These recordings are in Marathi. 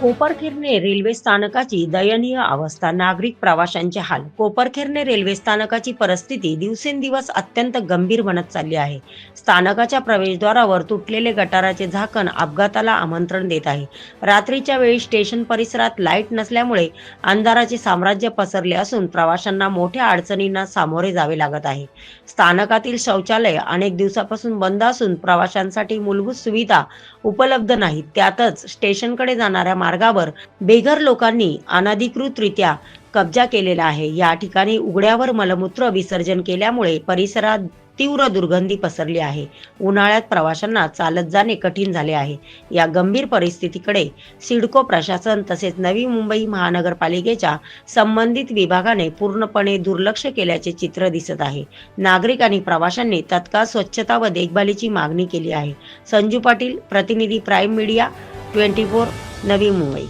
कोपरखेरने रेल्वे स्थानकाची दयनीय अवस्था. नागरिक प्रवाशांचे हाल. कोपरखेरने रेल्वे स्थानकाची परिस्थिती दिवसेंदिवस अत्यंत गंभीर बनत चालली आहे. स्थानकाच्या प्रवेशद्वारावर तुटलेले गटाराचे झाकण अपघाताला आमंत्रण देत आहे. रात्रीच्या वेळी स्टेशन परिसरात लाइट नसल्यामुळे अंधाराचे साम्राज्य पसरले असून प्रवाशांना मोठ्या अडचणींना सामोरे जावे लागत आहे. स्थानकातील शौचालय अनेक दिवसापासून बंद असून प्रवाशांसाठी मूलभूत सुविधा उपलब्ध नाहीत. त्यातच स्टेशनकडे जाणाऱ्या मार्गावर बेघर लोकांनी अनधिकृतरित्या कब्जा केलेला आहे. या ठिकाणी उघड्यावर मलमूत्र विसर्जन केल्यामुळे परिसरात तीव्र दुर्गंधी पसरली आहे. उन्हाळ्यात प्रवाशांना चालत जाणे कठीण झाले आहे. या गंभीर परिस्थितीकडे सिडको प्रशासन तसेच नवी मुंबई महानगरपालिकेच्या संबंधित विभागाने पूर्णपणे दुर्लक्ष केल्याचे चित्र दिसत आहे. नागरिक आणि प्रवाशांनी तत्काळ स्वच्छता व देखभालीची मागणी केली आहे. संजू पाटील प्रतिनिधी prime media twenty four Navi Mumbai.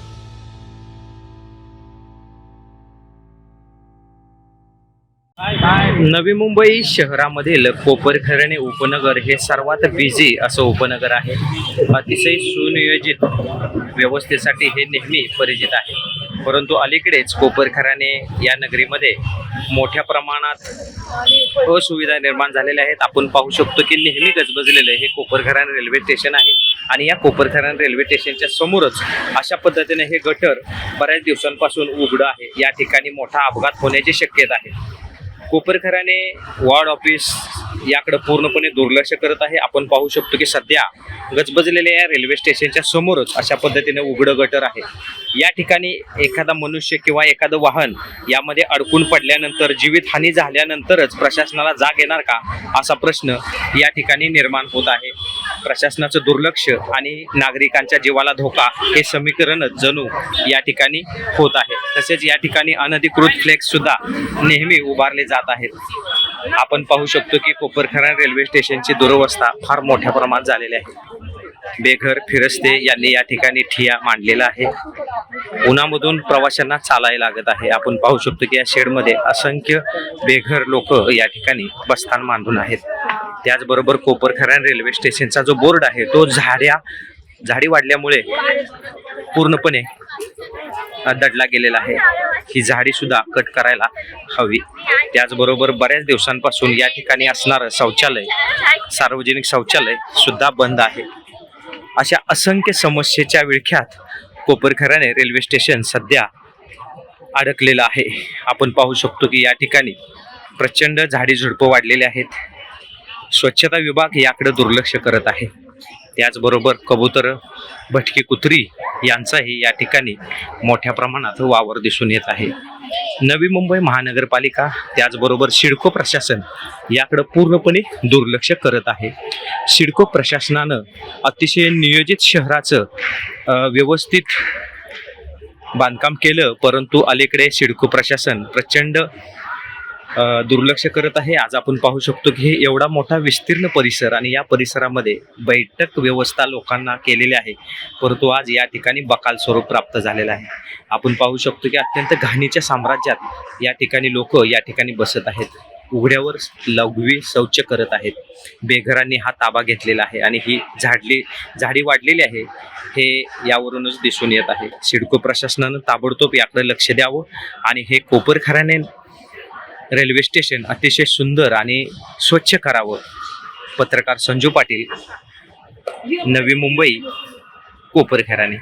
Navi Mumbai शहरामधील कोपरखरणे उपनगर हे सर्वात बिझी असं उपनगर आहे. अतिशय सुनियोजित व्यवस्थेसाठी हे नेहमी परिचित आहे. परंतु अलीकडेच कोपरखराने या नगरीमध्ये मोठ्या प्रमाणात असुविधा निर्माण झालेल्या आहेत. आपण पाहू शकतो की नेहमी गजबजलेलं हे कोपरखरान रेल्वे स्टेशन आहे. आणि या कोपरखरान रेल्वे स्टेशनच्या समोरच अशा पद्धतीने हे गटर बऱ्याच दिवसांपासून उघडं आहे. या ठिकाणी मोठा अपघात होण्याची शक्यता आहे. कोपरखराने वॉर्ड ऑफिस याकडे पूर्णपणे दुर्लक्ष करत आहे. आपण पाहू शकतो की सध्या गजबजलेल्या या रेल्वे स्टेशनच्या समोरच अशा पद्धतीने उघडं गटर आहे. या ठिकाणी एखादा मनुष्य किंवा एखादं वाहन यामध्ये अडकून पडल्यानंतर जीवितहानी झाल्यानंतरच प्रशासनाला जाग येणार का? असा प्रश्न या ठिकाणी निर्माण होत आहे. प्रशासनाचं दुर्लक्ष आणि नागरिकांच्या जीवाला धोका हे समीकरणच जणू या ठिकाणी होत आहे. तसेच या ठिकाणी अनधिकृत फ्लेक्स सुद्धा नेहमी उभारले जात आहेत. आपण पाहू शकतो की कोपरखरा रेल्वे स्टेशनची दुरवस्था फार मोठ्या प्रमाणात झालेली आहे. बेघर फिरस्ते यांनी या ठिकाणी ठिया मांडलेला आहे. उन्हामधून प्रवाशांना चालायला लागत आहे. आपण पाहू शकतो की या शेडमध्ये असंख्य बेघर लोक या ठिकाणी बस्तान मांडून आहेत. त्याचबरोबर कोपरखरण रेल्वे स्टेशनचा जो बोर्ड आहे तो झाड्या झाडी वाढल्यामुळे पूर्णपणे दडला गेलेला आहे. ही झाडी सुद्धा कट करायला हवी. याचबरोबर बऱ्याच दिवसांपासून या ठिकाणी असणारं शौचालय सार्वजनिक शौचालय सुद्धा बंद आहे. अशा असंख्य समस्येच्या विळख्यात कोपरखराने रेल्वे स्टेशन सध्या अडकलेलं आहे. आपण पाहू शकतो की या ठिकाणी प्रचंड झाडी झुडपं वाढलेले आहेत. स्वच्छता विभाग याकडे दुर्लक्ष करत आहे. त्याचबरोबर कबूतर भटकी कुत्री यांचाही या ठिकाणी मोठ्या प्रमाणात वावर दिसून येत आहे. नवी मुंबई महानगरपालिका त्याचबरोबर सिडको प्रशासन याकडे पूर्णपणे दुर्लक्ष करत आहे. सिडको प्रशासनानं अतिशय नियोजित शहराचं व्यवस्थित बांधकाम केलं परंतु अलीकडे सिडको प्रशासन प्रचंड दुर्लक्ष करत आहे. आज आपण पाहू शकतो की हे एवढा मोठा विस्तीर्ण परिसर आणि या परिसरामध्ये बैठक व्यवस्था लोकांना केलेली आहे. परंतु आज या ठिकाणी बकाल स्वरूप प्राप्त झालेलं आहे. आपण पाहू शकतो की अत्यंत घाणीच्या साम्राज्यात या ठिकाणी लोक या ठिकाणी बसत आहेत. उघड्यावर लघवी शौच करत आहेत. बेघरांनी हा ताबा घेतलेला आहे आणि ही झाडली झाडी वाढलेली आहे हे यावरूनच दिसून येत आहे. सिडको प्रशासनानं ताबडतोब याकडे लक्ष द्यावं आणि हे कोपरखऱ्याने रेल्वे स्टेशन अतिशय सुंदर आणि स्वच्छ करावं. पत्रकार संजू पाटील नवी मुंबई कोपरखेराने